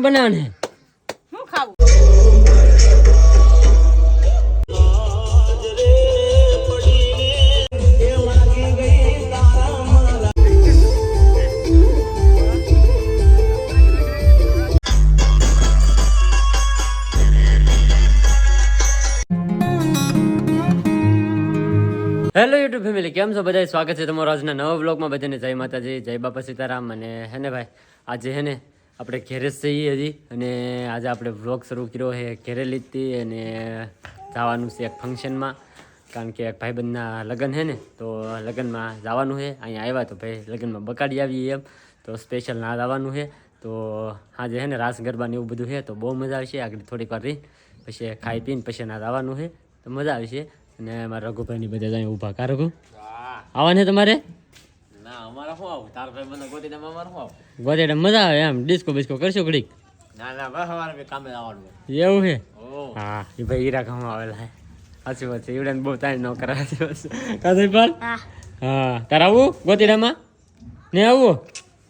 બનાવવાનું છે શું ખાવું? હેલો યુટ્યુબ ફેમિલી કેમ છો? બધા સ્વાગત છે તમારો આજના નવા બ્લોગમાં બધાને જય માતાજી જય બાપા સીતારામ અને હે ને ભાઈ? આજે હે ને આપણે ઘેરે જ જઈએ હજી અને આજે આપણે વ્લોગ શરૂ કર્યો છે ઘેરે લીધી અને જવાનું છે એક ફંક્શનમાં કારણ કે એક ભાઈબંધના લગ્ન છે ને તો લગ્નમાં જવાનું છે. અહીંયા આવ્યા તો ભાઈ લગ્નમાં બકાડી આવીએ એમ. તો સ્પેશિયલ ના જવાનું છે. તો આજે છે ને રાસ ગરબા ને એવું બધું છે તો બહુ મજા આવશે. આગળ થોડીક વાર રહી પછી ખાઈ પીને પછી ના જવાનું છે. તો મજા આવશે. અને મારા રઘુભાઈની બધા અહીંયા ઊભા. કા રઘુ? આવવાનું તમારે? અમારે શું આવું? તાર ભાઈ મને ગોતી દે અમારે શું આવું? ગોધેડા મજા આવે એમ. ડિસ્કો બિસ્કો કરશો ઘડીક? ના ના બસ અમારે બી કામે આવવાનું એવું છે? હા એ ભાઈ હીરા ખાવા આવેલા હે સાચી વાત છે ઈવડે બહુ તારી નો કરા સાચી વાત છે કાં હા. તારે આવું? ગોતીડામાં ને આવું?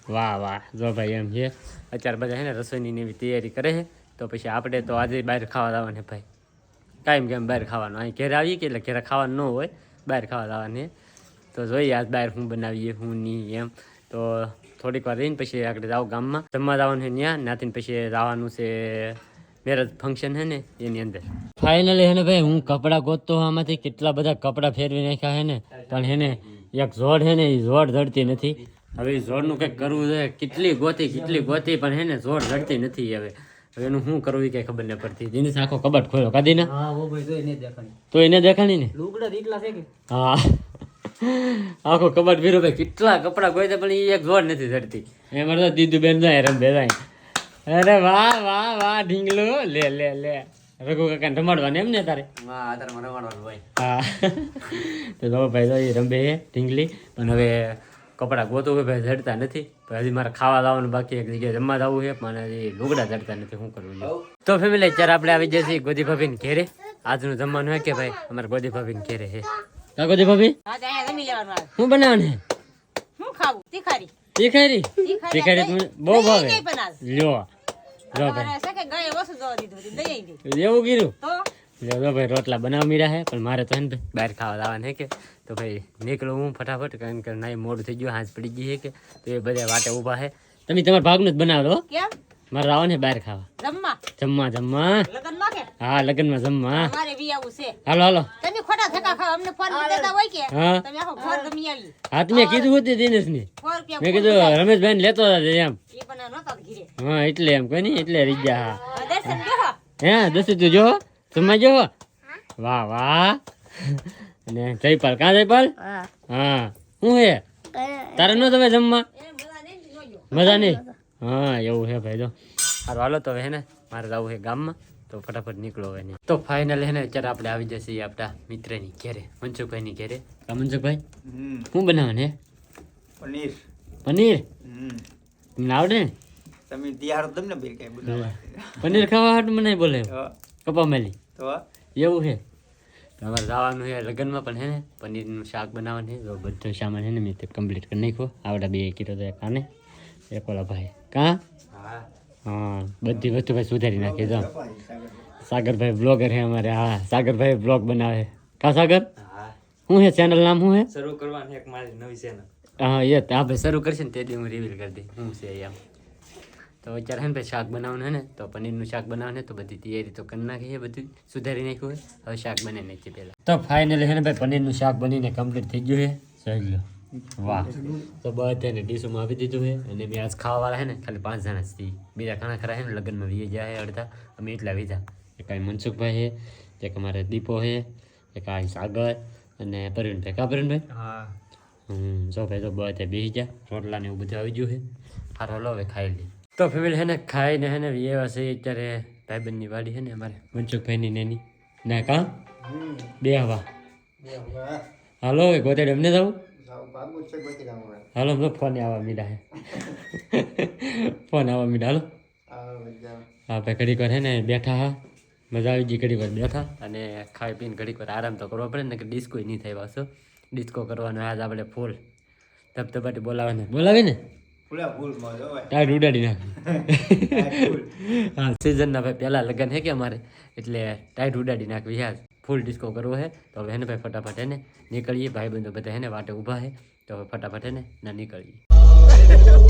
વાહ વાહ જો ભાઈ એમ છે. અત્યારે બધા છે ને રસોઈની એવી તૈયારી કરે છે. તો પછી આપણે તો આજે બહાર ખાવા જવાને ભાઈ. કાયમ કેમ બહાર ખાવાનું. અહીં ઘેર આવીએ કે એટલે ઘેર ખાવાનું ન હોય બહાર ખાવા જવાની તો જોઈએ આજ બહાર હું બનાવીએ હું નહીં એમ. તો થોડીક વાર રહીને પછી આગળ જાઓ ગામમાં. જમવા જવાનું છે ત્યાં ત્યાંથી પછી જવાનું છે મેરેજ ફંક્શન છે ને એની અંદર. ફાઇનલી હે ને ભાઈ હું કપડાં ગોતતો આમાંથી કેટલા બધા કપડાં ફેરવી નાખ્યા હે ને. પણ હે ને એક ઝોડ હે ને એ જોડ જડતી નથી. હવે એ ઝોડનું કંઈક કરવું છે કેટલી ગોતી કેટલી ગોતી પણ હે ને જોડ જડતી નથી હવે. હવે એનું શું કરવું એ કઈ ખબર નહીં પડતી. જીનિસ આખો કબાટ ખોલ્યો. કાદી ને? હા ભાઈ તો એને દેખાણી. તો એને દેખાણી ને? લુગડા દીકલા છે કે? હા. આખો કબાટ ભીરો ભાઈ કેટલા કપડા કોઈ પણ એ એક જોડ નથી ચડતી એમાં તો દીદુ બેન જાય રમ જાય. અરે વાહ વાહ વાહ ઢીંગલો. લે લે લે. રઘુ કાકા રમાડવાનું એમ ને તારે? હા રમાડવાનું ભાઈ હા. તો જો ભાઈ તો એ રંબે ઢીંગલી. પણ હવે કપડાં ગોતું હોય ભાઈ જડતા નથી. હજી મારે ખાવા લાવવાનું બાકી એક જગ્યાએ જમવા જવું છે પણ હજી લુગડા જડતા નથી શું કરવું તો ફેમિલી અત્યારે આપણે આવી જઈએ ગોદી ભાભીને ઘેરે. આજનું જમવાનું હોય કે ભાઈ અમારે ગોદી ભાભીને ઘેરે છે કા દે ભાભી? હું બનાવવાનું છે? શું ખાવું? તીખારી. તીખારી? તીખારી તીખારી દહીં- તો મને બહુ ભાવે. લ્યો જો ભાઈ. એવું કીધું? તો? લ્યો જો ભાઈ રોટલા બનાવ મીરા હે પણ મારે તો હે ને બહાર ખાવા લાવવાના હે કે. તો ભાઈ નીકળું હું ફટાફટ કારણ કે નાઈ મોડું થઈ ગયું હાંસ પડી ગઈ હે કે. તો એ બધા વાટે ઊભા હે. તમે તમારા ભાગનું જ બનાવો લો કેમ? મારે આવવાનું બહાર ખાવા. જમવા? જમવા જમવા. લગ્નમાં કે? હા લગનમાં જમવા. અમારે બી આવું છે. હાલો હાલો. તમે ખોટા ધક્કા ખાવ ફોન કરી હોય કે? હા. તમે આખો ઘર ગમી આવી હા તો મેં કીધું હતું દિનેશની. સો મેં કીધું રમેશભાઈ લેતો હતા એમ. એ પણ નહોતા ઘીરે. હા એટલે એમ કોઈ નહીં એટલે રહી હા. દર્શન હે દસી તું જો તમે જો વાહ વાહ. અને જયપાલ કાં જયપાલ? હા. શું હે તારે ન તમે જમવા? મજા નહીં હા એવું હે ભાઈ તો સારું હાલો તો હવે હે ને મારે જવું છે ગામમાં. તો ફટાફટ નીકળો એને તો ફાઇનલ હે ને અત્યારે આપણે આવી જશે આપણા મિત્રની ઘેરે મનસુખભાઈની ઘેરે. કા મનસુખભાઈ? શું બનાવવાનું હે? પનીર. પનીર? તમને આવડે ને? તમે તૈયાર તમને બે કઈ બનાવવા પનીર ખાવા હાટ મને બોલે. કપા મેલી. તો એવું છે તમારે જવાનું છે લગ્નમાં પણ હે ને પનીરનું શાક બનાવવાનું છે તો બધો સામાન હે ને મેં તે કમ્પ્લીટ કરી નાખ્યો. આવડા બે કીધો તો એક આને. એક ઓલા ભાઈ. કાં? હા. હા બધી વસ્તુ ભાઈ સુધારી નાખી જો સાગરભાઈ બ્લોગર હે અમારે. હા સાગરભાઈ બ્લોગ બનાવે. કા સાગર? હા. શું હે? ચેનલ નામ શું હે? શરૂ કરવાની એક મારી નવી ચેનલ હા એ હા ભાઈ શરૂ કરશે ને તે દી હું રિવીલ કરી દઈ શું છે એમ તો અત્યારે હે ને ભાઈ શાક બનાવવાનું હે ને તો પનીરનું શાક બનાવવાનું તો બધી તૈયારી તો કરી નાખી બધું સુધારી નાખ્યું હોય હવે શાક બનાવી નાખીએ પહેલાં. તો ફાઇનલી હે ને ભાઈ પનીરનું શાક બનીને કમ્પ્લીટ થઈ ગયું છે જોઈ લો વાહ. તો બધાને ડીશોમાં આપી દીધું છે અને મેં આજ ખાવાવાળા હે ને ખાલી પાંચ જણા જ બીજા ઘણા ખરા હે ને લગ્નમાં વી જાય છે અડધા. અમે એટલા વીધા. એક આ મનસુખભાઈ છે એક અમારે દીપો છે એક આ સાગર અને પરવીનભાઈ કા પરવીનભાઈ હા. હમ જો ભાઈ તો બધે બેસી જા રોટલા ને એવું બધું આવી ગયું છે. હારો લો હવે ખાઈ લે તો ફેમિલી હે ને ખાઈને હે ને એવા છે. અત્યારે ભાઈબંધની વાડી છે ને અમારે મનસુખભાઈની નેની. ના કા? બે હવા. હાલો હવે ગોતેડ એમને જવું હાલો હમણાં ફોન આવવા મીડા હે. ફોન આવવા મીડા હાલો. હા ભાઈ ઘડીક વાર હે ને બેઠા હા. મજા આવી ગઈ ઘડીક વાર બેઠા. અને ખાઈ પીને ઘડીક વાર આરામ તો કરવો પડે ને કે ડિસ્કો નહીં થાય પાછો ડિસ્કો કરવાનો આજ આપણે ફૂલ ધબધબાટી બોલાવાને બોલાવે ને. ટાઈટ ઉડાડી નાખ. હા સિઝનના ભાઈ પહેલાં લગ્ન હે કે અમારે? એટલે ટાઈટ ઉડાડી નાખવી યાર ફૂલ ડિસ્કો કરવો હે તો હવે એને ભાઈ ફટાફટ એને નીકળીએ ભાઈ બંધો બધા એને વાટે ઊભા હે તો હવે ફટાફટ એને ના નીકળીએ